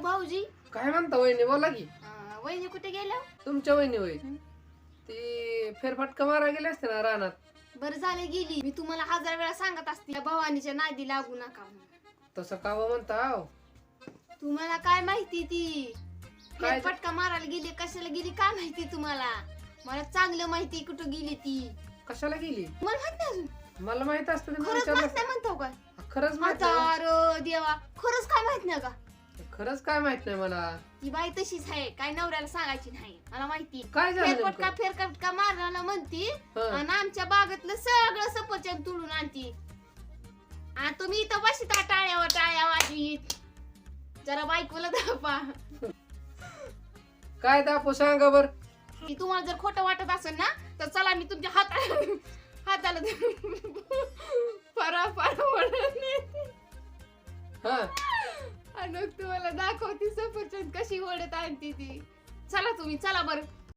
भाऊजी काय म्हणता वहिनी बोला की अं, वहिनी कुठे गेल्या तुमच्या वहिनी होय. ती फेरफटका मारा गेले असते ना रानात बरं झालं गेली मी तुम्हाला हजार वेळा सांगत असते या भवानीच्या नादी लागू नका म्हणून. तसं का हो म्हणता आहो? तुम्हाला काय माहिती ती काय? पटका मारायला गेली कशाला गेली काय माहिती तुम्हाला मला चांगलं माहिती कुठं गेली ती कशाला गेली मला माहीत नाही अजून. मला माहीत असतं खरंच विचारलं माहीत नाही म्हणतो असतं. खरंच माहीत. म्हातार देवा खरंच काय माहीत नाही का खरंच काय माहीत नाही मला. ती बाई तशीच आहे काय नवऱ्याला सांगायची नाही. मला माहिती. काय झालं? फेरफटका मारण्याला म्हणती हं. आणि आमच्या बागेतलं सगळं सफरचंद तुडून आणती. आणि तुम्ही इथं बसता टाळ्यावर टाळ्या वाजवीत. जरा बायकोला दापा काय दापो सांगा बर. की तुम्हाला जर खोटं वाटत असेल ना तर चला मी तुमच्या हाताला हाताला परा परा ओढणे. हा. आणि मग तुम्हाला दाखवते. सफरचंद कशी ओढत आणते ती. चला तुम्ही चला बरं.